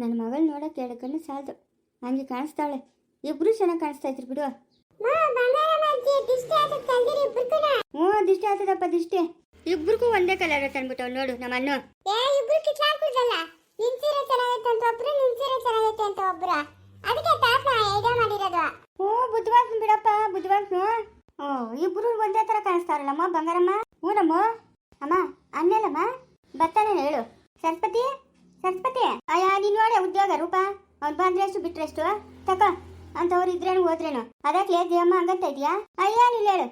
ನನ್ನ ಮಗಳು ನೋಡಕ್ಕೆ ಎರಡು ಕಣ್ಣು ಸಾಲದು. ಹಂಗೆ ಕಾಣಿಸ್ತಾಳೆ ಇಬ್ರು ಚೆನ್ನಾಗಿ ಕಾಣಿಸ್ತಾ ಇದ್ರು ಬಿಡು. ಹ್ಞೂ ದಿಷ್ಟಿ ಆಗ್ತದಪ್ಪ ದಿಷ್ಟೇ. ಇಬ್ರಿಗೂ ಒಂದೇ ಕಲರ್ ತಂದ್ಬಿಟ್ಟು ನೋಡು ನಮ್ಮನ್ನು. ಓ ಬುದ್ಧಿವಾಗ್ನು ಬಿಡಪ್ಪ ಬುದ್ಧಿವಾಗ್ನು ಓ ಇಬ್ರು ಒಂದೇ ತರ ಕಾಣಿಸ್ತಾರಲ್ಲಮ್ಮ ಬಂಗಾರಮ್ಮ ಹ್ಞೂನಮ್ಮ ಅಮ್ಮ ಅನ್ನಲ್ಲಮ್ಮ ಬರ್ತಾನೆ ಹೇಳು ಸರಸ್ವತಿ ಸರಸ್ವತಿ ಅಯ್ಯ ನೀನು ಉದ್ಯೋಗ ರೂಪ? ಅವ್ನು ಬಂದ್ರೆ ಎಷ್ಟು ಬಿಟ್ರೆ ಎಷ್ಟು? ತಕ. ಅಂತವ್ರು ಇದ್ರೇನು ಹೋದ್ರೇನು? ಅದಕ್ಕೆ ದೇವಮ್ಮ ಹಂಗಂತ ಇದೆಯಾ ಅಯ್ಯ ನೀನು ಹೇಳು.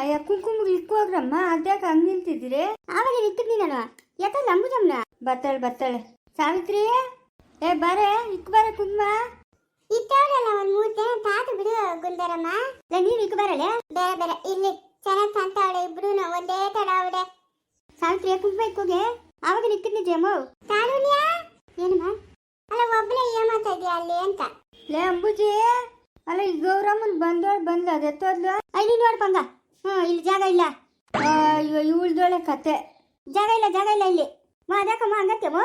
ಅಯ್ಯ ಕುಂಕುಮ ಇಕ್ಕೋಗ್ರಮ್ಮ ಅದ್ಯಾಕೆ ಹಂಗೆ ನಿಂತಿದ್ದೀರಿ? ಆವಾಗ ಇಕ್ಕಿದ್ನಿ ನಾನು. ಯಾಕಂದ್ರೆ ಅಂಬುಜಮ್ನ ಬರ್ತಾಳೆ ಬರ್ತಾಳೆ ಸಾವಿತ್ರಿ ಏ ಬಾರೆ ಇಕ್ ಬಾರೆ ಕುಂಕುಮ. ಇತ್ತವ್ರಲ್ಲ ಒಂದ್ ಮೂರ್ ಜನ ತಾತ ಬಿಡು ಗುಂದರಮ್ಮ. ಲೇ, ನೀವ್ ಇಕ್ ಬರಲ್ಲ? ಬೇರೆ ಬೇರೆ. ಇಲ್ಲಿ ಚೆನ್ನಾಗ್ ಕಾಣ್ತಾವಳೆ ಇಬ್ರು ಒಂದೇ ತರ ಅವಳೆ. ಸಾವಿತ್ರಿ ಕುಂಕುಮ ಇಕ್ಕೋಗೆ. ಆವಾಗ ನಿಕ್ಕಿದ್ನಿ ಜೇಮೋ. ಕಾರುಣ್ಯ ಏನಮ್ಮ ಅಲ್ಲ ಒಬ್ಳೆ ಏಮಾತಾ ಇದೀಯ ಅಲ್ಲಿ ಅಂತ. ಲೇ ಅಂಬುಜಿ ಅಲ್ಲ ಈ ಗೌರಮ್ಮನ್ ಬಂದೋಳ್ ಬಂದ್ಲ ಅದೆತ್ತೋದ್ಲು ಅಲ್ಲಿ ನೀನ್ ನೋಡ್ಪಂಗ ಹ್ಞೂ ಇಲ್ಲಿ ಜಾಗ ಇಲ್ಲ. ಅಯ್ಯೋ ಇವಳ್ದೋಳೆ ಕತೆ. ಜಾಗ ಇಲ್ಲ ಜಾಗ ಇಲ್ಲ ಇಲ್ಲಿ. ಮಾ ಅದಕ್ಕಮ್ಮ ಹಂಗತ್ತೇವು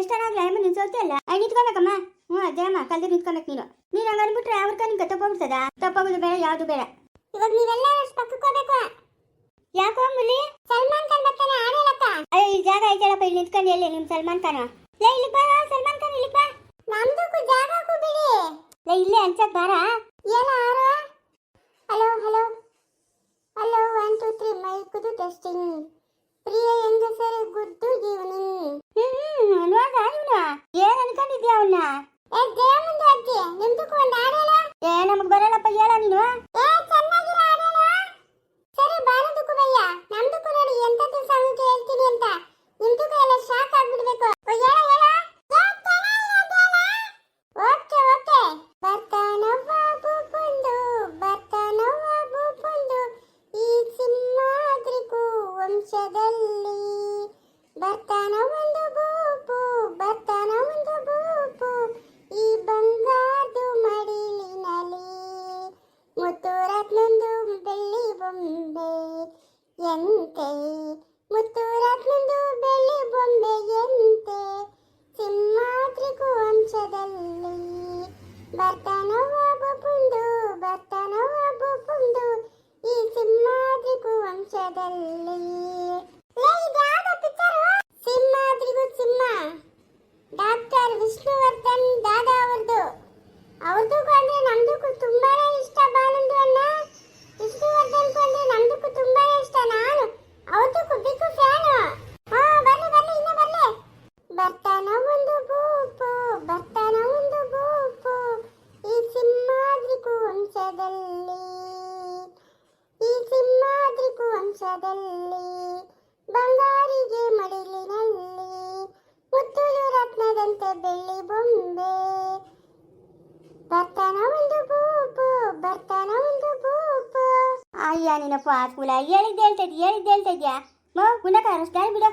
ಎಷ್ಟನಾಗ್ಲಿ ಅಮ್ಮ ನಿನ್ ಸೋತಿ ಅಲ್ಲ ಐ ನಿಂತ್ಕೊಬೇಕಮ್ಮ. ಹ್ಞೂ ಅದೇಮ್ಮ ಕಲ್ದಿ ನಿಂತ್ಕೊಬೇಕು ನೀನು. ನೀನ್ ಹಂಗ ಅನ್ಬಿಟ್ರೆ ಅವ್ರ ನಿಂಗೆ ತಪ್ಪೋಗ್ಬಿಡ್ತದ ತಪ್ಪೋಗೋದು ಬೇಡ ಯಾವುದು ಬೇಡ. ಇವಾಗ ನೀವೆಲ್ಲ ಪಕ್ಕಕ್ಕೆ ಹೋಗ್ಬೇಕು. ಯಾಕೋ ಮುಲಿ ಸಲ್ಮಾನ್ ಖಾನ್ ಬರ್ತಾನೆ ಆಡಲಕ್ಕ ಅಯ್ಯೋ ಈ ಜಾಗ ಐತಳಪ್ಪ ಇಲ್ಲಿ ನಿಂತ್ಕೊಂಡು ಎಲ್ಲಿ ನಿಮ್ ಸಲ್ಮಾನ್ ಖಾನ್? ಲೇ ಇಲ್ಲಿ ಬಾ ಸಲ್ಮಾನ್ ಖಾನ್ ಇಲ್ಲಿ ಬಾ ನಮ್ದಕ್ಕೂ ಜಾಗಕ್ಕೂ ಬಿಡಿ ಅನ್ಸಕ್ ಬಾರ? ಏನ ಆರು? Hello hello. Hello one two three ಮೈಕುದು testing ಪ್ರಿಯ ಹೆಂಗಸರು ಗುದ್ದು ಈವ್ನಿಂಗ್ ಹ್ಮ್ ನೋಡ ಇವನ ಏನ್ ಅನ್ಕೊಂಡಿದ್ಯಾ ಅವನ್ನ ಏ ದೇವಮುಂದೆ ಅಜ್ಜಿ ನಿಮ್ದಕ್ಕೂ ಒಂದು ಏ ನಮಗ್ ಬರಲ್ಲಪ್ಪ ಹೇಳ ನೀನು. ಏ ಚೆನ್ನಾಗಿಲ್ಲ ಸರಿ ಬಾರದಕ್ಕೂ ಭಯ್ಯ ನಮ್ದಕ್ಕೂ ನೋಡಿ ಸಾಂಗ್ ಹೇಳ್ತೀನಿ ಅಂತ. ನಿಮ್ದಕ್ಕೂ ಎಲ್ಲ ಶಾಕ್ ಆಗ್ಬಿಡ್ಬೇಕು. ಓ, ಹೇಳ ಹೇಳ. ಬರ್ತಾನವ್ವ ಬೊಬ್ಬುಂದು ಬರ್ತಾನವ್ವ ಬೊಬ್ಬುಂದು ಈ ಸಿಂಹಾದ್ರಿಗೂ ವಂಶದಲ್ಲಿ? ಸಿಂಹಾದ್ರಿಗೂ ಸಿಂಹ. ಡಾಕ್ಟರ್ ವಿಷ್ಣುವರ್ಧನ್ ದಾದಾ ಅವ್ರದ್ದು ಅವ್ರದ್ದು ಅಂದ್ರೆ ನಮ್ದಕ್ಕೂ ತುಂಬಾನೇ ಇಷ್ಟ ಬಾನಂದು ಅಣ್ಣ. ವಿಷ್ಣುವರ್ಧನ್ ಅಂದ್ರೆ ನಮ್ದಕ್ಕೂ ತುಂಬಾನೇ ಇಷ್ಟ ನಾನು. ಅವ್ರದಕ್ಕೂ ಬಿಗ್ ಫ್ಯಾನು. ಬರ್ಲಿ ಬರ್ಲಿ ಬರ್ಲಿ. ಬರ್ತಾನ ಒಂದು ಬೂಪು ಬರ್ತಾನ ಒಂದು ಬೂಪು ಈ ಸಿಂಹಾದ್ರಿಗೂ ವಂಶದಲ್ಲಿ ಈ ಸಿಂಹಾದ್ರಿಗೂ ವಂಶದಲ್ಲಿ ಬಂಗಾರಿಗೆ ಮಡಿಲಿನಲ್ಲಿ ಮುತ್ತುಲು ರತ್ನದಂತೆ ಬೆಳ್ಳಿ ಬೊಂಬೆ ಬರ್ತಾನ ಒಂದು ಬೂಪು ಬರ್ತಾನ ಒಂದು ಬೂಪು ಅಯ್ಯ ನಿನಪ್ಪ ಆಸ್ಕೂಲ ಹೇಳಿದ್ದೆ, ಹೇಳ್ತಾ ಇದ್ಯಾ ಹೇಳಿದ್ದೆ, ಹೇಳ್ತಾ ಇದ್ಯಾ? ಮಾ ಗುಣಕ ಅಷ್ಟು ದಾರಿ ಬಿಡು.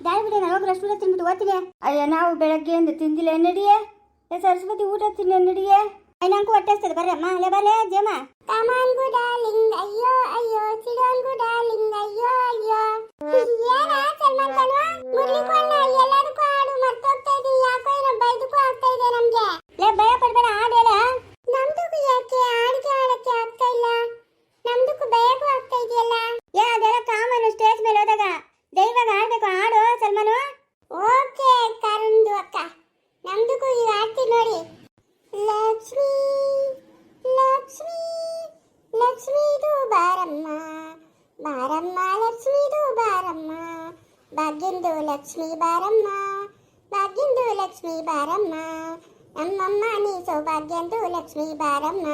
ದಾರಿ ಬಿಡು, ನಾನು ಹೋಗಿ ರಷ್ಟು ತಿನ್ಬಿಟ್ಟು ಓದ್ತೀನಿ. ಅಯ್ಯ, ನಾವು ಬೆಳಗ್ಗೆಯಿಂದ ತಿಂದಿಲ್ಲ ನಡಿಯೇ ಏ, ಸರಸ್ವತಿ, ಊಟ ತಿನ್ನ ನಡಿಯೇ ಅಯ್ಯ, ನಂಗೂ ಹೊಟ್ಟೆ ಹಸ್ತದೆ ಬರ್ರಮ್ಮ ಅಲ್ಲೇ ಬರಲೇ, ಜೇಮ? ಕಮಾನ್ ಗುಡಾಲಿಂಗ್ ಅಯ್ಯೋ ಅಯ್ಯೋ ಸಿಡೋನ್ ಗುಡಾಲಿಂಗ್ ಅಯ್ಯೋ ಅಯ್ಯೋ. ಏನ ಸಲ್ಮಾನ್ ಖಾನ್ ಮುರಳಿ ಕೊಂಡ ಎಲ್ಲದಕ್ಕೂ ಹಾಡು ಮರ್ತೋಗ್ತಾ ಇದೀನಿ ಯಾಕೋ ಏನೋ ಬೈದಕ್ಕೂ ಆಗ್ತಾ ಇದೆ ನಮ್ಗೆ ಲೇ ಭಯ ಪಡ್ಬೇಡ ಹಾಡು ಹೇಳ ನಮ್ದಕ್ಕೂ ಯಾಕೆ ಹಾಡಿಗೆ ಆಡಕ್ಕೆ ಆಗ್ತಾ ಇಲ್ಲ ನಮ್ದಕ್ಕೂ ಬೇಗೂ ಆಗ್ತಾ ಇದೆಯಲ್ಲ ಏ ಅದೆಲ್ಲ ಕಾಮನು ಸ್ಟೇಜ್ ಮೇಲೆ ಹೋದಾಗ ದೈವಾಗ ಆಡ್ಬೇಕು ಹಾಡು ಸಲ್ಮಾನು ಓಕೆ ಕರುಂದು ಅಕ್ಕ ನಮ್ದಕ್ಕೂ ಈಗ ಆಡ್ತೀವಿ ನೋಡಿ. ಲಕ್ಷ್ಮೀ ಲಕ್ಷ್ಮೀ ಲಕ್ಷ್ಮೀದು ಬಾರಮ್ಮ ಬಾರಮ್ಮ ಲಕ್ಷ್ಮೀದು ಬಾರಮ್ಮ ಭಾಗ್ಯಂದು ಲಕ್ಷ್ಮೀ ಬಾರಮ್ಮ, ಭಾಗ್ಯಂದು ಲಕ್ಷ್ಮೀ ಬಾರಮ್ಮ, ನಮ್ಮಮ್ಮ ನೀ ಸೌಭಾಗ್ಯಂದು ಲಕ್ಷ್ಮೀ ಬಾರಮ್ಮ.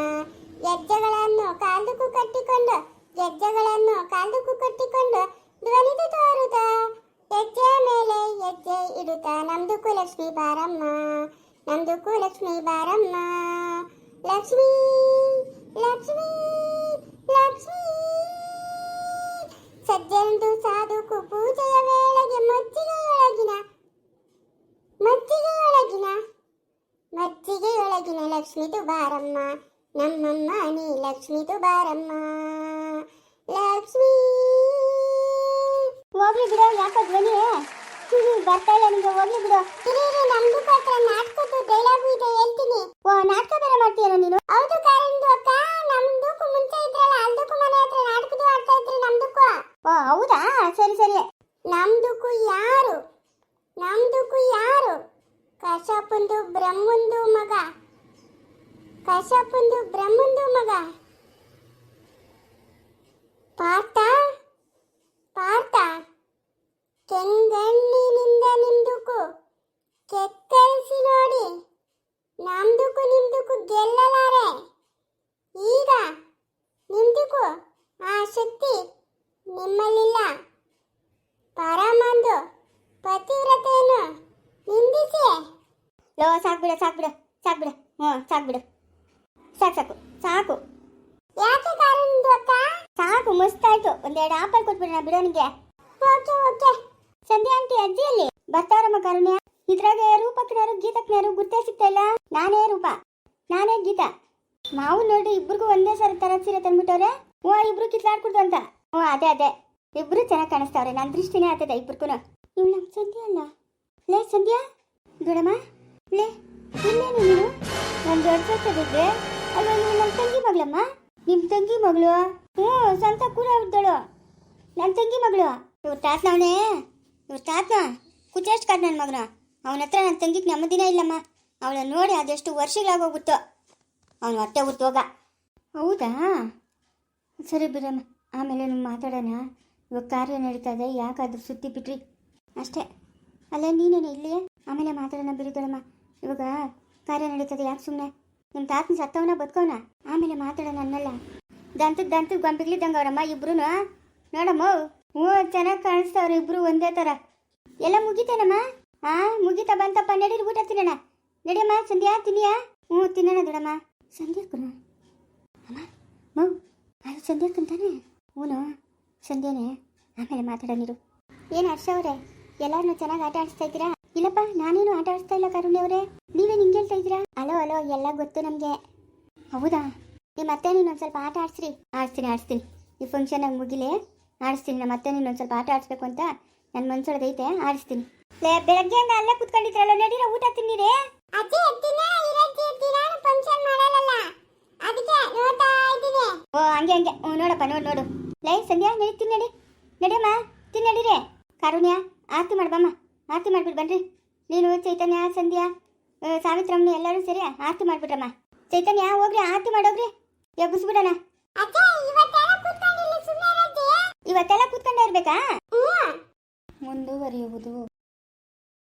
ಗೆಜ್ಜೆಗಳನ್ನು ಕಾಲ್ದಕ್ಕೂ ಕಟ್ಟಿಕೊಂಡು ಗೆಜ್ಜೆಗಳನ್ನು ಕಾಲ್ದಕ್ಕೂ ಕಟ್ಟಿಕೊಂಡು ಧ್ವನಿದು ತೋರುತ್ತ ಹೆಜ್ಜೆ ಮೇಲೆ ಹೆಜ್ಜೆ ಇಡುತ್ತ ನಮ್ದು ಕುಲಕ್ಷ್ಮಿ ಬಾರಮ್ಮ ನಮ್ದು ಕುಲಕ್ಷ್ಮಿ ಬಾರಮ್ಮ. ಲಕ್ಷ್ಮೀ ಲಕ್ಷ್ಮೀ ಲಕ್ಷ್ಮೀ. ಸಜ್ಜನದು ಸಾಧುಕು ಪೂಜೆಯ ವೇಳೆಗೆ ಮಜ್ಜಿಗೆಯೊಳಗಿನ ಮಜ್ಜಿಗೆಯೊಳಗಿನ ಮಜ್ಜಿಗೆಯೊಳಗಿನ ಲಕ್ಷ್ಮಿದು ಬಾರಮ್ಮ. ನಮ್ಮಮ್ಮ ನೀ ಲಕ್ಷ್ಮಿದು ಬಾರಮ್ಮ. ಯಾಕೋ ಧ್ವನಿ? ಬರ್ತಾ ಇಲ್ಲ ನಿಮಗೆ ಹೋಗ್ಲಿ ಬಿಡು. ಇರಿ ನಮ್ದು ಪಾತ್ರ ನಾಟಕದ್ದು ಡೈಲಾಗು ಇದೆ ಹೇಳ್ತೀನಿ. ಓ ನಾಟಕ ಬೇರೆ ಮಾಡ್ತೀಯಾ ನೀನು? ಹೌದು ಕಾರಿಂದು ಅಕ್ಕ ನಮ್ದಕ್ಕೂ ಮುಂಚೆ ಇದ್ರಲ್ಲ ಅಲ್ದಕ್ಕೂ ಮನೆ ಹತ್ರ ನಾಟಕದ ಆಡ್ತಾ ಇದ್ರಿ ನಮ್ದಕ್ಕೂ ಓ ಹೌದಾ? ಸರಿ ಸರಿ. ನಮ್ದಕ್ಕೂ ಯಾರು? ನಮ್ದಕ್ಕೂ ಯಾರು? ಕಶ್ಯಪಂದು ಬ್ರಹ್ಮಂದು ಮಗ. ಕಶ್ಯಪಂದು ಬ್ರಹ್ಮಂದು ಮಗ. ಪಾಠ ಪಾಠ ಕೆಂಗಣ್ಣಿನಿಂದ ನಿಮ್ದುಕು ಕೆತ್ತರಿಸಿ ನೋಡಿ ನಮ್ದುಕು ನಿಮ್ದುಕು ಗೆಲ್ಲಲಾರೆ. ಈಗ ನಿಮ್ದುಕು ಆ ಶಕ್ತಿ ನಿಮ್ಮಲ್ಲಿಲ್ಲ. ಪರಮಂದು ಪತಿವ್ರತೆಯನ್ನು ನಿಂದಿಸಿ. ಲೋ ಸಾಕ್ಬಿಡು ಸಾಕ್ಬಿಡು ಸಾಕ್ಬಿಡು ಹ್ಞೂ ಸಾಕ್ಬಿಡು ಸಾಕು ಸಾಕು ಸಾಕು. ಯಾಕೆ ಕಾರಣದ್ದು ಅಕ್ಕ? ಸಾಕು, ಮಸ್ತಾಯ್ತು. ಒಂದೆರಡು ಆಪಲ್ ಕೊಟ್ಬಿಡೋಣ ಬಿಡೋನಿಗೆ ಓಕೆ ಓಕೆ. ಸಂಧ್ಯಾ ಆಂಟಿ ಅಜ್ಜಿಯಲ್ಲಿ? ಬರ್ತಾರಮ್ಮ ಕರುಣ್ಯ. ಇದ್ರಾಗ ರೂಪಕ್ನರು ಗೀತಕ್ನರು ಗುರ್ತೇ ಸಿಗ್ತಾ ಇಲ್ಲ. ನಾನೇ ರೂಪ. ನಾನೇ ಗೀತಾ. ಮಾವು ನೋಡಿ ಇಬ್ರಿಗೂ ಒಂದೇ ಸರಿ ತರ ಸೀರೆ ತಂದ್ಬಿಟ್ಟವ್ರೆ? ಓ, ಇಬ್ರು ಕಿತ್ಲಾಡ್ಕೊಡ್ದು ಅಂತ. ಓ, ಅದೇ ಅದೇ. ಇಬ್ರು ಚೆನ್ನಾಗಿ ಕಾಣಿಸ್ತಾವ್ರೆ. ನನ್ನ ದೃಷ್ಟಿನೇ ಆಗ್ತದೆ ಇಬ್ರಿಗೂ ಇವ್ಳು ನಮ್ಮ ಸಂಧ್ಯ ಅಲ್ಲ. ಲೇ, ಸಂಧ್ಯಾ. ದೊಡಮ್ಮ ಲೇ, ಇಲ್ಲೇನು ನೀನು? ನನ್ನ ದೊಡ್ಡ ಸೊಸೆದಿದ್ರೆ ಅಲ್ಲ ನೀವು ನಮ್ಮ ತಂಗಿ ಮಗಳಮ್ಮ? ನಿಮ್ಮ ತಂಗಿ ಮಗಳು? ಹ್ಞೂ ಸ್ವಂತ ಕೂಡ ಇದ್ದಳು ನನ್ನ ತಂಗಿ ಮಗಳು? ಇವ್ರು ತಾತನವನೇ ಇವ್ರ ತಾತನ ಕುಚೇಸ್ಟ್ ಕಾದ್ ನನ್ನ ಮಗನ. ಅವನ ಹತ್ರ ನನ್ನ ತಂಗಿಗೆ ನೆಮ್ಮದಿನೇ ಇಲ್ಲಮ್ಮ. ಅವಳ ನೋಡಿ ಅದೆಷ್ಟು ವರ್ಷಗಳಾಗೋಗುತ್ತೋ ಅವನು ಹೊಟ್ಟೆ ಹುಟ್ಟೋಗ ಹೌದಾ? ಸರಿ ಬಿಡಮ್ಮ. ಆಮೇಲೆ ನೀವು ಮಾತಾಡೋಣ. ಇವಾಗ ಕಾರ್ಯ ನಡೀತಾ ಇದೆ. ಯಾಕಾದ್ರೂ ಸುತ್ತಿ ಬಿಟ್ರಿ? ಅಷ್ಟೇ. ಅಲ್ಲ ನೀನೇನು ಇಲ್ಲಿ? ಆಮೇಲೆ ಮಾತಾಡೋಣ ಬಿಡಿದಳಮ್ಮ ಇವಾಗ ಕಾರ್ಯ ನಡೀತದೆ ಯಾಕೆ ಸುಮ್ಮನೆ ನಿಮ್ಮ ತಾತನ ಸತ್ತವನ ಬದುಕೋಣ ಆಮೇಲೆ ಮಾತಾಡೋಣ ಅನ್ನಲ್ಲ. ದಂತದ ದಂತದ ಗೊಂಬೆಗಳಿದ್ದಂಗೆ ಅವರಮ್ಮ ಇಬ್ರು ನೋಡಮ್ಮ. ಹ್ಞೂ ಚೆನ್ನಾಗಿ ಕಾಣಿಸ್ತಾವ್ರೆ ಇಬ್ರು ಒಂದೇ ಥರ ಎಲ್ಲ ಮುಗಿತೇನಮ್ಮ? ಹಾ ಮುಗಿತಾ ಬಂತಪ್ಪ, ನಡೀರಿ, ಊಟ ತಿನ್ನೋಣ. ನಡಿಯಮ್ಮ, ಸಂಧ್ಯಾ, ತಿನ್ನಿಯಾ? ಹ್ಞೂ, ತಿನ್ನೋಣ ದೊಡಮ್ಮ. ಸಂಧ್ಯಾಕ್ಕನ ಅಮ್ಮ, ಮೌ, ಅದು ಸಂಧ್ಯಾಕ್ಕಂತಾನೆ ಹ್ಞೂ ಸಂಧ್ಯಾನೇ. ಆಮೇಲೆ ಮಾತಾಡೋಣಿರು ಏನು ಹರ್ಷ ಅವರೇ ಎಲ್ಲಾರನ್ನೂ ಚೆನ್ನಾಗಿ ಆಟ ಆಡಿಸ್ತಾ ಇದ್ದೀರಾ? ಇಲ್ಲಪ್ಪ, ನಾನೇನು ಆಟ ಆಡಿಸ್ತಾ ಇಲ್ಲ ಕರುಣಿ ಅವರೇ. ನೀವೇ ನಿಂಗೆ ಹೇಳ್ತಾ ಇದ್ದೀರಾ? ಅಲೋ ಅಲೋ, ಎಲ್ಲ ಗೊತ್ತು ನಮಗೆ. ಹೌದಾ? ನಿಮ್ಮ ಅತ್ತೆ ನೀನು ಒಂದು ಸ್ವಲ್ಪ ಆಟ ಆಡಿಸ್ರಿ. ಆಡಿಸ್ತೀನಿ ಆಡಿಸ್ತೀನಿ. ಈ ಫಂಕ್ಷನ್ ಆಗಿ ಮುಗಿಲಿ. ಆಡಿಸ್ತೀನಿ ನಮ್ಮ ಅತ್ತೆ ನೀನು ಒಂದು ಸ್ವಲ್ಪ ಆಟ ಆಡಿಸ್ಬೇಕು ಅಂತ ನನ್ನ ಮನ್ಸೊಳದೈತೆ ಆಡಿಸ್ತೀನಿ. ಲೇ ಬೆಳಗ್ಗೆಯಿಂದ ಅಲ್ಲೇ ಕುತ್ಕೊಂಡಿದ್ರಲ್ಲ ನಡೀರ ಊಟ ತಿನ್ನಿರಿ ಅಜ್ಜಿ ದಿನ ಇರಜ್ಜಿ ದಿನ ಫಂಕ್ಷನ್ ಮಾಡಲ್ಲ ಅದಕ್ಕೆ ನೋಡ್ತಾ ಇದ್ದೀನಿ. ಓ ಹಂಗೆ ಹಂಗೆ. ನೋಡಪ್ಪ ನೋಡು ನೋಡು. ಲೈ ಸಂಧ್ಯಾ ನಡಿ ತಿನ್ನಡಿ ನಡಿಯಮ್ಮ ತಿನ್ನಡಿರಿ ಕಾರುಣ್ಯ ಆರತಿ ಮಾಡ್ಬಮ್ಮ ಆರತಿ ಮಾಡ್ಬಿಟ್ಟು ಬನ್ರಿ. ನೀನು ಚೈತನ್ಯ ಸಂಧ್ಯಾ ಸಾವಿತ್ರಮ್ಮ ಸಾವಿತ್ರಮ್ಮನ ಎಲ್ಲರೂ ಸೇರಿ ಆರತಿ ಮಾಡ್ಬಿಟ್ರಮ್ಮ. ಚೈತನ್ಯ ಹೋಗ್ರಿ ಆರತಿ ಮಾಡೋಗ್ರಿ. ಎಬ್ಬಿಸ್ಬಿಡೋಣ. ಅಜ್ಜಿ ಸುಮ್ಮನೆ ಇರಜ್ಜಿ ಇವತ್ತೆಲ್ಲ ಕೂತ್ಕೊಂಡೇ ಇರ್ಬೇಕಾ? ಮುಂದುವರಿಯುವುದು.